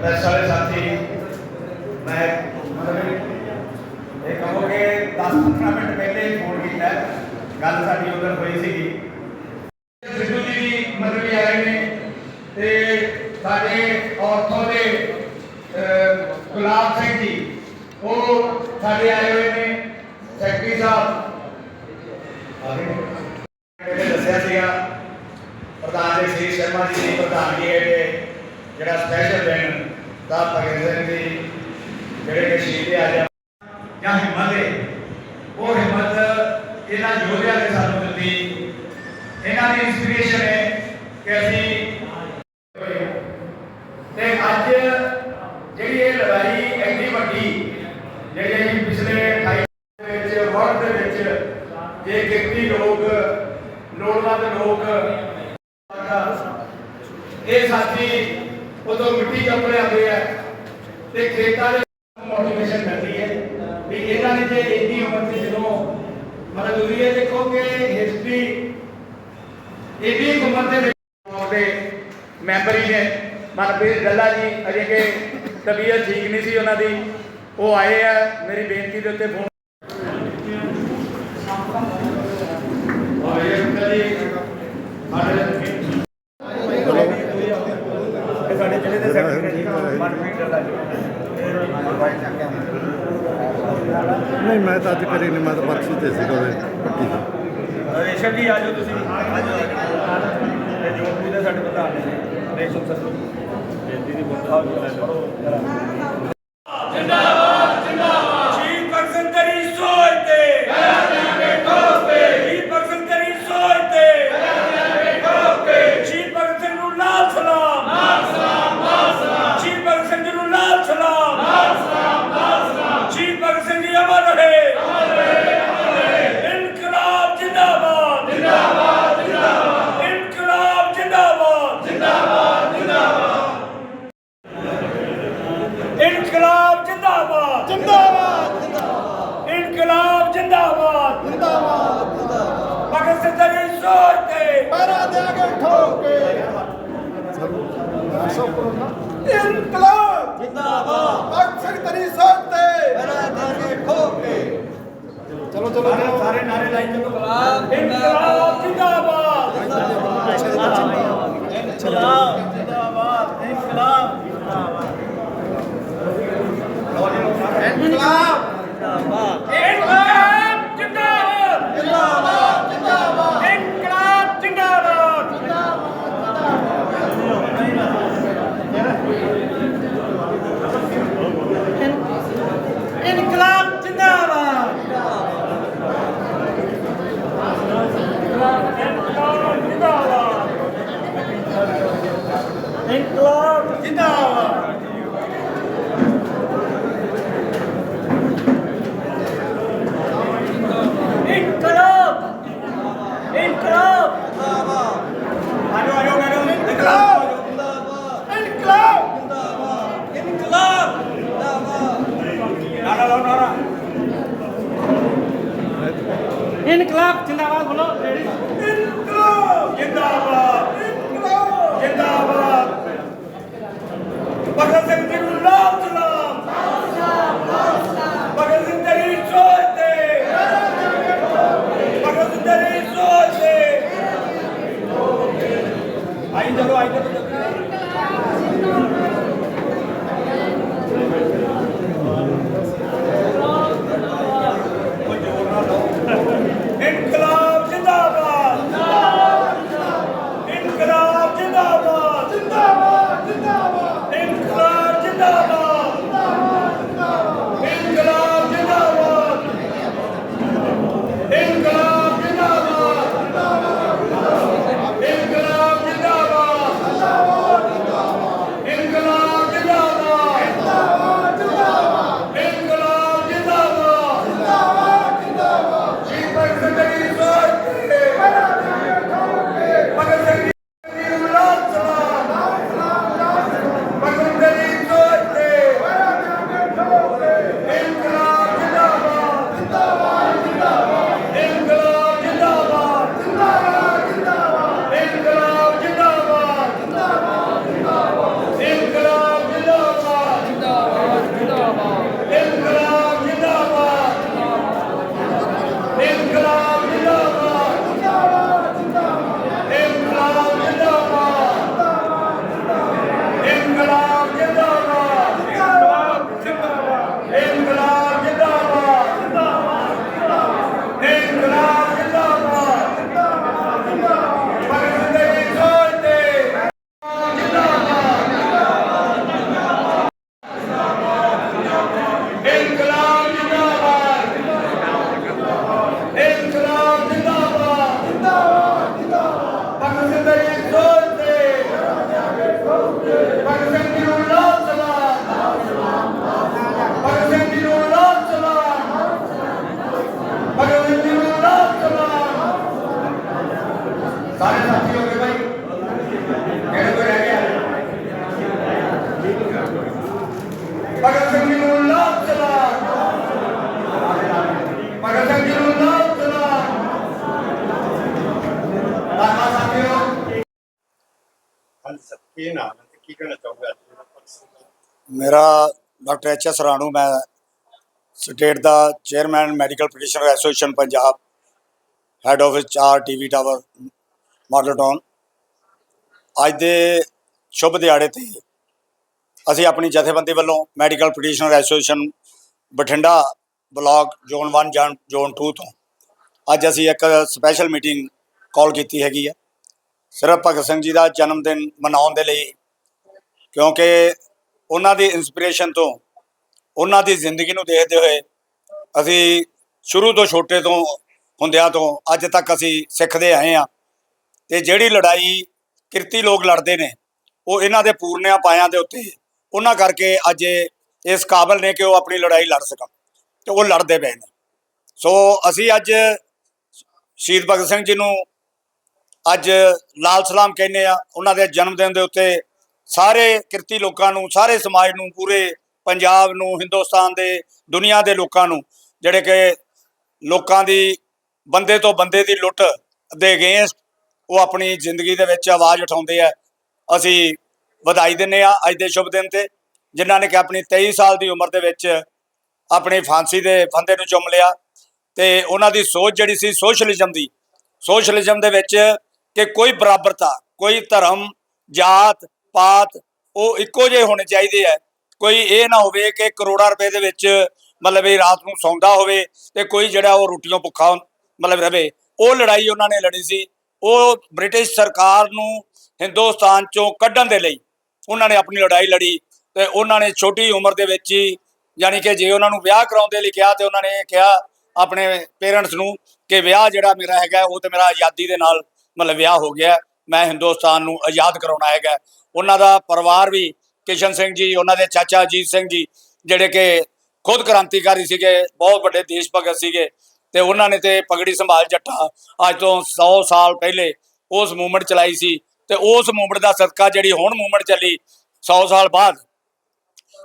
Press ਵਾਲੇ ਸਾਥੀ, ਮੈਂ ਇਹ ਕਹੋਗੇ 10-15 ਮਿੰਟ ਪਹਿਲੇ ਹੀ ਫੋਨ ਕੀਤਾ। ਗੱਲ ਸਾਡੀ ਉਧਰ ਹੋਈ ਸੀਗੀ। ਸਿੱਧੂ ਜੀ ਵੀ ਮਤਲਬ ਆਏ ਨੇ ਤੇ ਸਾਡੇ ਔਰਥੋਂ ਦੇ ਗੁਲਾਬ ਸਿੰਘ ਜੀ, ਉਹ ਸਾਡੇ ਆਏ ਹੋਏ ਨੇ, ਸੈਕਟਰੀ ਸਾਹਿਬ। ਆਗੇ ਦੱਸਿਆ ਸੀਗਾ, ਪ੍ਰਧਾਨ ਜੀ ਸ਼ਰਮਾ ਜੀ ਦੀ ਪ੍ਰਧਾਨਗੀ ਹੇਠ ਜਿਹੜਾ ਸਪੈਸ਼ਲ ਦਿਨ ਦਾ ਭਗਤ ਸਿੰਘ ਜੀ ਜਿਹੜੇ ਕਿ ਸ਼ਹੀਦ ਆ ਜਾਂ ਹਿੰਮਤ ਹੈ ਉਹ ਹਿੰਮਤ ਇਹਨਾਂ ਯੋਧਿਆਂ ਨੇ ਸਾਨੂੰ ਦਿੱਤੀ ਇਹਨਾਂ ਦੀ ਇਨਸਪੀਰੇਸ਼ਨ ਹੈ ਕਿ ਅਸੀਂ ਤੇ ਅੱਜ ਜਿਹੜੀ ਇਹ ਲੜਾਈ ਇੰਨੀ ਵੱਡੀ, ਜਿਹੜੀ ਅਸੀਂ ਪਿਛਲੇ 28 ਵਿੱਚ, ਵਰਲਡ ਦੇ ਵਿੱਚ ਜੇ ਕਿਰਤੀ ਲੋਕ, ਲੋੜਵੰਦ ਲੋਕ, ਇਹ ਸਾਥੀ ਉਦੋਂ ਮਿੱਟੀ ਕੱਪੜੇ ਆਉਂਦੇ ਆ ਤੇ ਖੇਤਾਂ ਦੇ ਮੋਟੀਵੇਸ਼ਨ ਮਿਲਦੀ ਹੈ। ਵੀ ਇਹਨਾਂ ਨੇ ਜੇ ਇੰਨੀ ਉਮਰ ਤੇ ਜਦੋਂ ਮਤਲਬ ਤੁਸੀਂ ਇਹ ਦੇਖੋ ਕਿ ਹਿਸਟਰੀ ਇੰਨੀ ਕੁ ਉਮਰ ਦੇ ਦੇ ਮੈਂਬਰ ਹੀ ਨੇ। ਮਨਪ੍ਰੀਤ ਗੱਲਾ ਜੀ, ਅਜੇ ਕਿ ਤਬੀਅਤ ਠੀਕ ਨਹੀਂ ਸੀ ਉਹਨਾਂ ਦੀ। ਉਹ ਆਏ ਆ, ਮੇਰੀ ਬੇਨਤੀ ਦੇ ਉੱਤੇ ਫੋਨ ਔਰ ਇਹ ਅੰਕਲ ਜੀ ਸਾਡੇ ਇਹ ਸਾਡੇ ਜ਼ਿਲ੍ਹੇ ਦੇ ਸੈਕਟਰੀ ਮਨਪ੍ਰੀਤ ਗੱਲਾ ਜੀ ਨਹੀਂ ਮੈਂ ਤਾਂ ਅੱਜ ਕਰੀ ਮੈਂ ਤਾਂ ਸੀਗਾ ਉਹਦੇ ਪੱਟੀ ਤੇ ਰੇਸ਼ਮ ਜੀ ਆਜੋ ਤੁਸੀਂ। ਆਜੋ ਇਹ ਜੋਤੀ ਦੇ ਸਾਡੇ ਪ੍ਰਧਾਨ ਨੇ ਰੇਸ਼ਮ ਸਰ। ਬੇਨਤੀ ਦੀ ਮੁੱਠਾ ਪੜੋ ਪੈਰਾ ਦੇ ਕੇ ਠੋਕ। ਕੇ ਇਨਕਲਾਬ। ਜਿੰਦਾਬਾਦ। ਸਿੰਘ ਤੇਰੀ ਤੇ। ਮੇਰਾ ਦੇ ਠੋਕ। ਚਲੋ ਚਲੋ ਚਲੋ। ਸਾਰੇ ਨਾਰੇ ਲਾਈ ਚੱਲੋ। ਇਨਕਲਾਬ ਜਿੰਦਾਬਾਦ। ਇਨਕਲਾਬ ਜਿੰਦਾਬਾਦ ਜਿੰਦਾਬਾਦ ਜਿੰਦਾਬਾਦ ਇਨਕਲਾਬ ਜਿੰਦਾਬਾਦ ਇਨਕਲਾਬ ਜਿੰਦਾਬਾਦ ਇਨਕਲਾਬ ਜਿੰਦਾਬਾਦ ਇਨਕਲਾਬ ਜਿੰਦਾਬਾਦ ਇਨਕਲਾਬ ਇਨਕਲਾਬ ਆਜੋ ਆਜੋ ਮੈਡਮ ਇਨਕਲਾਬ ਇਨਕਲਾਬ ਇਨਕਲਾਬ ਨਾਰਾ ਲਾਓ ਨਾਰਾ ਇਨਕਲਾਬ ਜਿੰਦਾਬਾਦ ਬੋਲੋ ਇਨਕਲਾਬ ਜਿੰਦਾਬਾਦ ਇਨਕਲਾਬ ਜਿੰਦਾਬਾਦ ਭਗਤ ਸਿੰਘ ਜੀ ਨੂੰ ਕੀ ਨਾਮ ਹੈ ਤੇ ਕੀ ਕਹਿਣਾ ਚਾਹੋਗੇ ਅੱਜ ਦੇ? ਮੇਰਾ ਡਾਕਟਰ ਐਚ ਐਸ ਰਾਣੂ, ਮੈਂ ਸਟੇਟ ਦਾ chairman medical practitioner association Punjab, head office ਚਾਰ ਟੀਵੀ ਟਾਵਰ, ਮਾਡਲ ਟਾਊਨ। ਅੱਜ ਦੇ ਸ਼ੁਭ ਦਿਹਾੜੇ ਤੇ ਅਸੀਂ ਆਪਣੀ ਜਥੇਬੰਦੀ ਵੱਲੋਂ medical practitioner association Bathinda block zone 1 zone 2 ਤੋਂ ਅੱਜ ਅਸੀਂ ਇੱਕ ਸਪੈਸ਼ਲ ਮੀਟਿੰਗ ਕਾਲ ਕੀਤੀ ਹੈਗੀ ਹੈ। ਸਿਰਫ ਭਗਤ ਸਿੰਘ ਜੀ ਦਾ ਜਨਮ ਦਿਨ ਮਨਾਉਣ ਦੇ ਲਈ, ਕਿਉਂਕਿ ਉਹਨਾਂ ਦੀ ਇਨਸਪੀਰੇਸ਼ਨ ਤੋਂ, ਉਹਨਾਂ ਦੀ ਜ਼ਿੰਦਗੀ ਨੂੰ ਦੇਖਦੇ ਹੋਏ ਅਸੀਂ ਸ਼ੁਰੂ ਤੋਂ ਛੋਟੇ ਤੋਂ ਹੁੰਦਿਆਂ ਤੋਂ ਅੱਜ ਤੱਕ ਅਸੀਂ ਸਿੱਖਦੇ ਆਏ ਆ ਤੇ ਜਿਹੜੀ ਲੜਾਈ ਕਿਰਤੀ ਲੋਕ ਲੜਦੇ ਨੇ, ਉਹ ਇਹਨਾਂ ਦੇ ਪੂਰਨਿਆਂ ਪਾਇਆਂ ਦੇ ਉੱਤੇ, ਉਹਨਾਂ ਕਰਕੇ ਅੱਜ ਇਸ ਕਾਬਲ ਨੇ ਕਿ ਉਹ ਆਪਣੀ ਲੜਾਈ ਲੜ ਸਕਣ ਤੇ ਉਹ ਲੜਦੇ ਪਏ ਨੇ। ਸੋ ਅਸੀਂ ਅੱਜ ਸ਼ਹੀਦ ਭਗਤ ਸਿੰਘ ਜੀ ਨੂੰ ਅੱਜ ਲਾਲ ਸਲਾਮ ਕਹਿੰਦੇ ਆ, ਉਹਨਾਂ ਦੇ ਜਨਮ ਦਿਨ ਦੇ ਉੱਤੇ ਸਾਰੇ ਕਿਰਤੀ ਲੋਕਾਂ ਨੂੰ, ਸਾਰੇ ਸਮਾਜ ਨੂੰ, ਪੂਰੇ ਪੰਜਾਬ ਨੂੰ, ਹਿੰਦੁਸਤਾਨ ਦੇ, ਦੁਨੀਆ ਦੇ ਲੋਕਾਂ ਨੂੰ, ਜਿਹੜੇ ਕਿ ਲੋਕਾਂ ਦੀ ਬੰਦੇ ਤੋਂ ਬੰਦੇ ਦੀ ਲੁੱਟ ਦੇ ਅਗੇਂਸਟ ਉਹ ਆਪਣੀ ਜ਼ਿੰਦਗੀ ਦੇ ਵਿੱਚ ਆਵਾਜ਼ ਉਠਾਉਂਦੇ ਆ। ਅਸੀਂ ਵਧਾਈ ਦਿੰਨੇ ਆ ਅੱਜ ਦੇ ਸ਼ੁਭ ਦਿਨ ਤੇ, ਜਿਨ੍ਹਾਂ ਨੇ ਕਿ ਆਪਣੀ 23 ਸਾਲ ਦੀ ਉਮਰ ਦੇ ਵਿੱਚ ਆਪਣੀ ਫਾਂਸੀ ਦੇ ਫੰਦੇ ਨੂੰ ਚੁੰਮ ਲਿਆ ਤੇ ਉਹਨਾਂ ਦੀ ਸੋਚ ਜਿਹੜੀ ਸੀ, ਸੋਸ਼ਲਿਜ਼ਮ ਦੀ, ਸੋਸ਼ਲਿਜ਼ਮ ਦੇ ਵਿੱਚ ਕਿ ਕੋਈ ਬਰਾਬਰਤਾ, ਕੋਈ ਧਰਮ, ਜਾਤ, ਪਾਤ, ਉਹ ਇੱਕੋ ਜਿਹੇ ਹੋਣੇ ਚਾਹੀਦੇ ਆ। ਕੋਈ ਇਹ ਨਾ ਹੋਵੇ ਕਿ ਕਰੋੜਾਂ ਰੁਪਏ ਦੇ ਵਿੱਚ ਮਤਲਬ ਇਹ ਰਾਤ ਨੂੰ ਸੌਂਦਾ ਹੋਵੇ ਤੇ ਕੋਈ ਜਿਹੜਾ ਉਹ ਰੋਟੀਆਂ ਭੁੱਖਾ ਮਤਲਬ ਰਵੇ। ਉਹ ਲੜਾਈ ਉਹਨਾਂ ਨੇ ਲੜੀ ਸੀ। ਉਹ ਬ੍ਰਿਟਿਸ਼ ਸਰਕਾਰ ਨੂੰ ਹਿੰਦੁਸਤਾਨ ਚੋਂ ਕੱਢਣ ਦੇ ਲਈ ਉਹਨਾਂ ਨੇ ਆਪਣੀ ਲੜਾਈ ਲੜੀ ਤੇ ਉਹਨਾਂ ਨੇ ਛੋਟੀ ਉਮਰ ਦੇ ਵਿੱਚ ਹੀ ਯਾਨੀ ਕਿ ਜੇ ਉਹਨਾਂ ਨੂੰ ਵਿਆਹ ਕਰਾਉਣ ਦੇ ਲਈ ਕਿਹਾ ਤੇ ਉਹਨਾਂ ਨੇ ਕਿਹਾ ਆਪਣੇ ਪੇਰੈਂਟਸ ਨੂੰ ਕਿ ਵਿਆਹ ਜਿਹੜਾ ਮੇਰਾ ਹੈਗਾ ਉਹ ਤੇ ਮੇਰਾ ਆਜ਼ਾਦੀ ਦੇ ਨਾਲ ਮਤਲਬ ਵਿਆਹ ਹੋ ਗਿਆ, ਮੈਂ ਹਿੰਦੁਸਤਾਨ ਨੂੰ ਆਜ਼ਾਦ ਕਰਾਉਣਾ ਹੈਗਾ। ਉਹਨਾਂ ਦਾ ਪਰਿਵਾਰ ਵੀ ਕਿਸ਼ਨ ਸਿੰਘ ਜੀ, ਉਹਨਾਂ ਦੇ ਚਾਚਾ ਅਜੀਤ ਸਿੰਘ ਜੀ, ਜਿਹੜੇ ਕਿ ਖੁਦ ਕ੍ਰਾਂਤੀਕਾਰੀ ਸੀਗੇ, ਬਹੁਤ ਵੱਡੇ ਦੇਸ਼ ਭਗਤ ਸੀਗੇ, ਤੇ ਉਹਨਾਂ ਨੇ ਤੇ ਪਗੜੀ ਸੰਭਾਲ ਜੱਟਾ ਅੱਜ ਤੋਂ 100 ਸਾਲ ਪਹਿਲੇ ਉਸ ਮੂਵਮੈਂਟ ਚਲਾਈ ਸੀ, ਤੇ ਉਸ ਮੂਵਮੈਂਟ ਦਾ ਸਦਕਾ ਜਿਹੜੀ ਹੁਣ ਮੂਵਮੈਂਟ ਚੱਲੀ 100 ਸਾਲ ਬਾਅਦ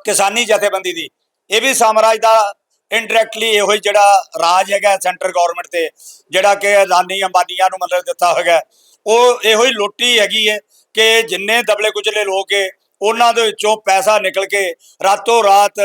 ਕਿਸਾਨੀ ਜਥੇਬੰਦੀ ਦੀ, ਇਹ ਵੀ ਸਾਮਰਾਜ ਦਾ ਇਨਡਾਇਰੈਕਟਲੀ ਇਹੋ ਹੀ ਜਿਹੜਾ ਰਾਜ ਹੈਗਾ ਸੈਂਟਰ ਗਵਰਨਮੈਂਟ ਤੇ, ਜਿਹੜਾ ਕਿ ਅਦਾਨੀ ਅੰਬਾਨੀਆਂ ਨੂੰ ਮਤਲਬ ਦਿੱਤਾ ਹੋਇਆ ਉਹ ਇਹੋ ਹੀ ਲੁੱਟੀ ਹੈਗੀ ਹੈ ਕਿ ਜਿੰਨੇ ਦਬਲੇ ਕੁਚਲੇ ਲੋਕ ਹੈ, ਉਹਨਾਂ ਦੇ ਵਿੱਚੋਂ ਪੈਸਾ ਨਿਕਲ ਕੇ ਰਾਤੋਂ ਰਾਤ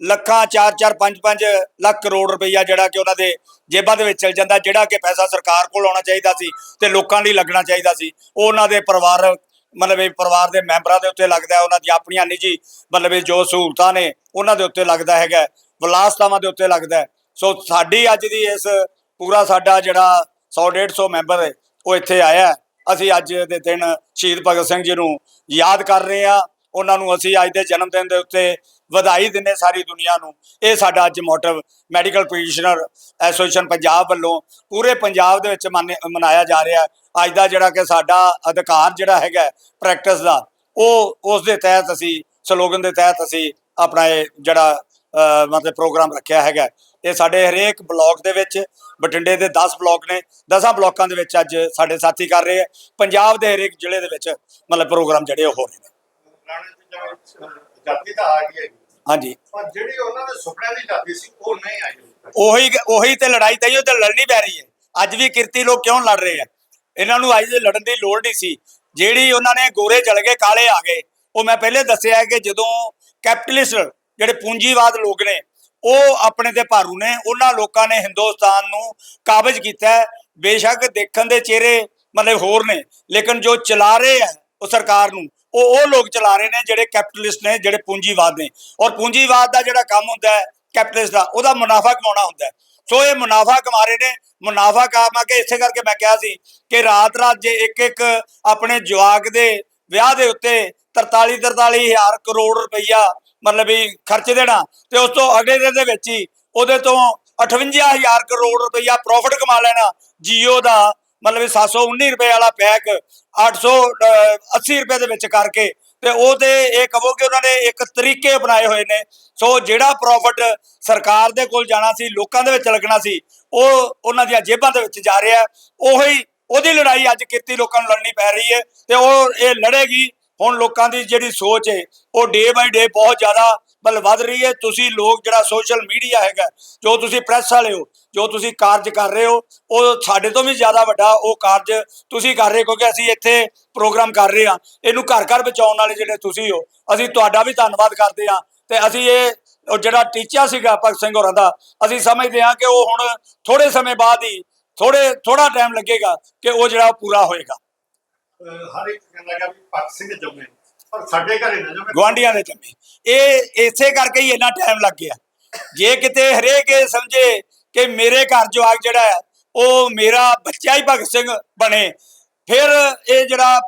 ਲੱਖਾਂ 4-4 5-5 ਲੱਖ ਕਰੋੜ ਰੁਪਈਆ ਜਿਹੜਾ ਕਿ ਉਹਨਾਂ ਦੇ ਜੇਬਾਂ ਦੇ ਵਿੱਚ ਚਲ ਜਾਂਦਾ, ਜਿਹੜਾ ਕਿ ਪੈਸਾ ਸਰਕਾਰ ਕੋਲ ਆਉਣਾ ਚਾਹੀਦਾ ਸੀ ਤੇ ਲੋਕਾਂ ਲਈ ਲੱਗਣਾ ਚਾਹੀਦਾ ਸੀ। ਉਹ ਉਹਨਾਂ ਦੇ ਪਰਿਵਾਰ, ਮਤਲਬ ਇਹ ਪਰਿਵਾਰ ਦੇ ਮੈਂਬਰਾਂ ਦੇ ਉੱਤੇ ਲੱਗਦਾ ਉਹਨਾਂ ਦੀ ਆਪਣੀਆਂ ਨਿੱਜੀ, ਮਤਲਬ ਇਹ ਜੋ ਸਹੂਲਤਾਂ ਨੇ, ਉਹਨਾਂ ਦੇ ਉੱਤੇ ਲੱਗਦਾ ਹੈਗਾ ਵਿਲਾਸਤਾਵਾਂ ਦੇ ਉੱਤੇ ਲੱਗਦਾ ਸੋ ਸਾਡੀ ਅੱਜ ਦੀ ਇਸ, ਪੂਰਾ ਸਾਡਾ ਜਿਹੜਾ 100 150 ਮੈਂਬਰ ਉਹ ਇੱਥੇ ਆਇਆ ਅਸੀਂ ਅੱਜ ਦੇ ਦਿਨ ਸ਼ਹੀਦ ਭਗਤ ਸਿੰਘ ਜੀ ਨੂੰ ਯਾਦ ਕਰ ਰਹੇ ਆ ਉਹਨਾਂ ਨੂੰ ਅਸੀਂ ਅੱਜ ਦੇ ਜਨਮ ਦਿਨ ਦੇ ਉੱਤੇ ਵਧਾਈ ਦਿੰਦੇ ਸਾਰੀ ਦੁਨੀਆ ਨੂੰ। ਇਹ ਸਾਡਾ ਅੱਜ motive medical practitioner association Punjab ਵੱਲੋਂ ਪੂਰੇ ਪੰਜਾਬ ਦੇ ਵਿੱਚ ਮਾਨੇ- ਮਨਾਇਆ ਜਾ ਰਿਹਾ ਅੱਜ ਦਾ ਜਿਹੜਾ ਕਿ ਸਾਡਾ ਅਧਿਕਾਰ ਜਿਹੜਾ ਹੈਗਾ ਪ੍ਰੈਕਟਿਸ ਦਾ, ਉਹ ਉਸ ਦੇ ਤਹਿਤ ਅਸੀਂ ਸਲੋਗਨ ਦੇ ਤਹਿਤ ਅਸੀਂ ਆਪਣਾ ਇਹ ਜਿਹੜਾ ਮਤਲਬ ਪ੍ਰੋਗਰਾਮ ਰੱਖਿਆ ਹੈਗਾ ਇਹ ਸਾਡੇ ਹਰੇਕ ਬਲਾਕ ਦੇ ਵਿੱਚ ਬਠਿੰਡੇ ਦੇ 10 ਬਲਾਕ ਨੇ 10 ਬਲਾਕਾਂ ਦੇ ਵਿੱਚ ਅੱਜ ਸਾਡੇ ਸਾਥੀ ਕਰ ਰਹੇ ਆ। ਪੰਜਾਬ ਦੇ ਹਰੇਕ ਜ਼ਿਲ੍ਹੇ ਦੇ ਵਿੱਚ ਮਤਲਬ ਪ੍ਰੋਗਰਾਮ ਜਿਹੜੇ ਉਹ ਹੋ ਰਹੇ ਨੇ। ਜਾਤੀ ਤਾਂ ਆ ਗਈ ਹੈ ਹਾਂਜੀ। ਪਰ ਜਿਹੜੀ ਉਹਨਾਂ ਦੇ ਸੁਪਨਿਆਂ ਦੀ ਜਾਤੀ ਸੀ ਉਹ ਨਹੀਂ ਆਈ ਹਜੇ ਤੱਕ। ਉਹੀ ਉਹੀ ਤੇ ਲੜਾਈ ਤੇ ਲੜਨੀ ਪੈ ਰਹੀ ਹੈ। ਅੱਜ ਵੀ ਕਿਰਤੀ ਲੋਕ ਕਿਉਂ ਲੜ ਰਹੇ ਆ? ਇਹਨਾਂ ਨੂੰ ਅੱਜ ਦੇ ਲੜਨ ਦੀ ਲੋੜ ਨਹੀਂ ਸੀ। ਜਿਹੜੀ ਉਹਨਾਂ ਨੇ ਗੋਰੇ ਚਲ ਗਏ ਕਾਲੇ ਆ ਗਏ। ਉਹ ਮੈਂ ਪਹਿਲੇ ਦੱਸਿਆ ਹੈ ਕਿ ਜਦੋਂ ਕੈਪੀਟਲਿਸਟ ਜਿਹੜੇ ਪੂੰਜੀਵਾਦ ਲੋਕ ਨੇ, ਉਹ ਆਪਣੇ ਤੇ ਭਾਰੂ ਨੇ। ਉਹਨਾਂ ਲੋਕਾਂ ਨੇ ਹਿੰਦੁਸਤਾਨ ਨੂੰ ਕਾਬਜ ਕੀਤਾ ਬੇਸ਼ੱਕ ਦੇਖਣ ਦੇ ਚਿਹਰੇ ਮਤਲਬ ਹੋਰ ਨੇ, ਲੇਕਿਨ ਜੋ ਚਲਾ ਰਹੇ ਆ ਉਹ ਸਰਕਾਰ ਨੂੰ, ਉਹ ਉਹ ਲੋਕ ਚਲਾ ਰਹੇ ਨੇ ਜਿਹੜੇ ਕੈਪੀਟਲਿਸਟ ਨੇ, ਜਿਹੜੇ ਪੂੰਜੀਵਾਦ ਨੇ। ਔਰ ਪੂੰਜੀਵਾਦ ਦਾ ਜਿਹੜਾ ਕੰਮ ਹੁੰਦਾ ਹੈ ਕੈਪੀਟਲਿਸਟ ਦਾ, ਉਹਦਾ ਮੁਨਾਫਾ ਕਮਾਉਣਾ ਹੁੰਦਾ ਸੋ ਇਹ ਮੁਨਾਫਾ ਕਮਾ ਰਹੇ ਨੇ। ਮੁਨਾਫਾ ਕਮਾ ਕੇ ਇਸੇ ਕਰਕੇ ਮੈਂ ਕਿਹਾ ਸੀ ਕਿ ਰਾਤ ਰਾਤ ਜੇ ਇੱਕ ਇੱਕ ਆਪਣੇ ਜਵਾਕ ਦੇ ਵਿਆਹ ਦੇ ਉੱਤੇ 43 43 ਹਜ਼ਾਰ ਕਰੋੜ ਰੁਪਈਆ ਮਤਲਬ ਵੀ ਖਰਚ ਦੇਣਾ ਤੇ ਉਸ ਤੋਂ ਅਗਲੇ ਦਿਨ ਦੇ ਵਿੱਚ ਹੀ ਉਹਦੇ ਤੋਂ 58000 ਕਰੋੜ ਰੁਪਈਆ ਪ੍ਰੋਫਿਟ ਕਮਾ ਲੈਣਾ। ਜੀਓ ਦਾ ਮਤਲਬ ਇਹ 719 ਰੁਪਏ ਵਾਲਾ ਪੈਕ 880 ਰੁਪਏ ਦੇ ਵਿੱਚ ਕਰਕੇ ਤੇ ਉਹ ਤੇ ਇਹ ਕਹੋ ਕਿ ਉਹਨਾਂ ਨੇ ਇੱਕ ਤਰੀਕੇ ਅਪਣਾਏ ਹੋਏ ਨੇ। ਸੋ ਜਿਹੜਾ ਪ੍ਰੋਫਿਟ ਸਰਕਾਰ ਦੇ ਕੋਲ ਜਾਣਾ ਸੀ, ਲੋਕਾਂ ਦੇ ਵਿੱਚ ਲੱਗਣਾ ਸੀ, ਉਹ ਉਹਨਾਂ ਦੀਆਂ ਜੇਬਾਂ ਦੇ ਵਿੱਚ ਜਾ ਰਿਹਾ। ਉਹੀ ਉਹਦੀ ਲੜਾਈ ਅੱਜ ਕਿਰਤੀ ਲੋਕਾਂ ਨੂੰ ਲੜਨੀ ਪੈ ਰਹੀ ਹੈ ਤੇ ਉਹ ਇਹ ਲੜੇਗੀ। ਹੁਣ ਲੋਕਾਂ ਦੀ ਜਿਹੜੀ ਸੋਚ ਹੈ ਉਹ ਡੇ ਬਾਈ ਡੇ ਬਹੁਤ ਜ਼ਿਆਦਾ ਬਲ ਵੱਧ ਰਹੀ ਹੈ ਤੁਸੀਂ ਲੋਕ ਜਿਹੜਾ ਸੋਸ਼ਲ ਮੀਡੀਆ ਹੈਗਾ, ਜੋ ਤੁਸੀਂ ਪ੍ਰੈਸ ਵਾਲੇ ਹੋ, ਜੋ ਤੁਸੀਂ ਕਾਰਜ ਕਰ ਰਹੇ ਹੋ, ਉਹ ਸਾਡੇ ਤੋਂ ਵੀ ਜ਼ਿਆਦਾ ਵੱਡਾ ਉਹ ਕਾਰਜ ਤੁਸੀਂ ਕਰ ਰਹੇ ਹੋ, ਕਿਉਂਕਿ ਅਸੀਂ ਇੱਥੇ ਪ੍ਰੋਗਰਾਮ ਕਰ ਰਹੇ ਹਾਂ। ਇਹਨੂੰ ਘਰ ਘਰ ਬਚਾਉਣ ਵਾਲੇ ਜਿਹੜੇ ਤੁਸੀਂ ਹੋ, ਅਸੀਂ ਤੁਹਾਡਾ ਵੀ ਧੰਨਵਾਦ ਕਰਦੇ ਹਾਂ। ਤੇ ਅਸੀਂ ਇਹ, ਉਹ ਜਿਹੜਾ ਟੀਚਾ ਸੀਗਾ ਭਗਤ ਸਿੰਘ ਹੋਰਾਂ ਦਾ, ਅਸੀਂ ਸਮਝਦੇ ਹਾਂ ਕਿ ਉਹ ਹੁਣ ਥੋੜੇ ਸਮੇਂ ਬਾਅਦ ਹੀ ਥੋੜੇ ਥੋੜਾ ਟਾਈਮ ਲੱਗੇਗਾ ਕਿ ਉਹ ਜਿਹੜਾ ਉਹ ਪੂਰਾ ਹੋਏਗਾ। ਹਰ ਇੱਕ ਕਹਿੰਦਾ ਕਿ ਭਗਤ ਸਿੰਘ ਜੰਮੇ। ਪਰ ਸਾਡੇ ਘਰੇ ਨਾ ਜੰਮੇ। ਗਵਾਂਡੀਆਂ ਦੇ ਜੰਮੇ। ਇਹ ਇਸੇ ਕਰਕੇ ਹੀ ਇੰਨਾ ਟਾਈਮ ਲੱਗ ਗਿਆ। ਜੇ ਕਿਤੇ ਹਰੇਕ ਇਹ ਸਮਝੇ ਕਿ ਮੇਰੇ ਘਰ ਜਵਾਕ ਜਿਹੜਾ ਹੈ, ਉਹ ਮੇਰਾ ਬੱਚਾ ਹੀ ਭਗਤ ਸਿੰਘ ਬਣੇ, ਫਿਰ ਇਹ ਜਿਹੜਾ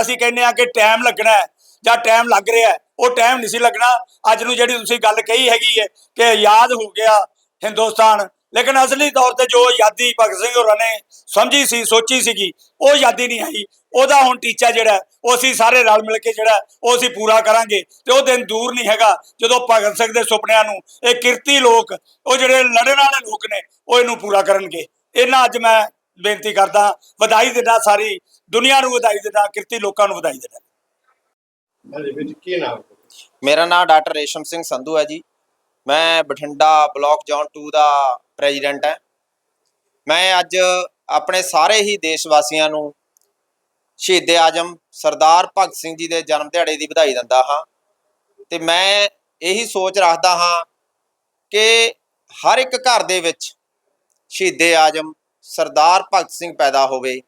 ਅਸੀਂ ਕਹਿੰਦੇ ਆ ਕਿ ਟਾਈਮ ਲੱਗਣਾ ਹੈ, ਜਾਂ ਟਾਈਮ ਲੱਗ ਰਿਹਾ ਉਹ ਟਾਈਮ ਨਹੀਂ ਸੀ ਲੱਗਣਾ। ਅੱਜ ਨੂੰ ਜਿਹੜੀ ਤੁਸੀਂ ਗੱਲ ਕਹੀ ਹੈਗੀ ਹੈ ਕਿ ਆਜ਼ਾਦ ਹੋ ਗਿਆ ਹਿੰਦੁਸਤਾਨ ਲੇਕਿਨ ਅਸਲੀ ਤੌਰ ਤੇ ਜੋ ਆਜ਼ਾਦੀ ਭਗਤ ਸਿੰਘ ਹੋਰਾਂ ਨੇ ਸਮਝੀ ਸੀ ਸੋਚੀ ਸੀਗੀ ਉਹ ਆਜ਼ਾਦੀ ਨਹੀਂ ਆਈ। ਉਹਦਾ ਹੁਣ ਟੀਚਾ ਜਿਹੜਾ ਉਹ ਅਸੀਂ ਸਾਰੇ ਰਲ ਮਿਲ ਕੇ ਜਿਹੜਾ ਉਹ ਅਸੀਂ ਪੂਰਾ ਕਰਾਂਗੇ। ਤੇ ਉਹ ਦਿਨ ਦੂਰ ਨਹੀਂ ਹੈਗਾ ਜਦੋਂ ਭਗਤ ਸਿੰਘ ਦੇ ਸੁਪਨਿਆਂ ਨੂੰ ਇਹ ਕਿਰਤੀ ਲੋਕ ਉਹ ਜਿਹੜੇ ਲੜਨ ਵਾਲੇ ਲੋਕ ਨੇ ਉਹ ਇਹਨੂੰ ਪੂਰਾ ਕਰਨਗੇ। ਇਹਨਾਂ ਅੱਜ ਮੈਂ ਬੇਨਤੀ ਕਰਦਾ ਵਧਾਈ ਦਿੰਦਾ ਸਾਰੀ ਦੁਨੀਆ ਨੂੰ ਵਧਾਈ ਦਿੰਦਾ ਕਿਰਤੀ ਲੋਕਾਂ ਨੂੰ ਵਧਾਈ ਦਿੰਦਾ। ਮੇਰੇ ਵਿੱਚ ਕੀ ਨਾਮ? ਮੇਰਾ ਨਾਮ ਡਾਕਟਰ ਰੇਸ਼ਮ ਸਿੰਘ ਸੰਧੂ ਹੈ ਜੀ। ਮੈਂ ਬਠਿੰਡਾ ਬਲਾਕ ਜ਼ੋਨ 2 ਦਾ ਪ੍ਰੈਜ਼ੀਡੈਂਟ ਹਾਂ। ਮੈਂ ਅੱਜ ਆਪਣੇ ਸਾਰੇ ਹੀ ਦੇਸ਼ ਵਾਸੀਆਂ ਨੂੰ ਸ਼ਹੀਦ ਆਜਮ ਸਰਦਾਰ ਭਗਤ ਸਿੰਘ ਜੀ ਦੇ ਜਨਮ ਦਿਹਾੜੇ ਦੀ ਵਧਾਈ ਦਿੰਦਾ ਹਾਂ ਤੇ ਮੈਂ ਇਹੀ ਸੋਚ ਰੱਖਦਾ ਹਾਂ ਕਿ ਹਰ ਇੱਕ ਘਰ ਦੇ ਵਿੱਚ ਸ਼ਹੀਦ ਆਜਮ ਸਰਦਾਰ ਭਗਤ ਸਿੰਘ ਪੈਦਾ ਹੋਵੇ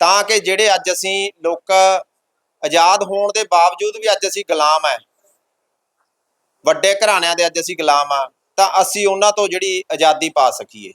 ਤਾਂ ਕਿ ਜਿਹੜੇ ਅੱਜ ਅਸੀਂ ਲੋਕ ਆਜ਼ਾਦ ਹੋਣ ਦੇ ਬਾਵਜੂਦ ਵੀ ਅੱਜ ਅਸੀਂ ਗੁਲਾਮ ਹੈ। ਵੱਡੇ ਘਰਾਣਿਆਂ ਦੇ ਅੱਜ ਅਸੀਂ ਗੁਲਾਮ ਆ ਤਾਂ ਅਸੀਂ ਉਹਨਾਂ ਤੋਂ ਜਿਹੜੀ ਆਜ਼ਾਦੀ ਪਾ ਸਕੀਏ।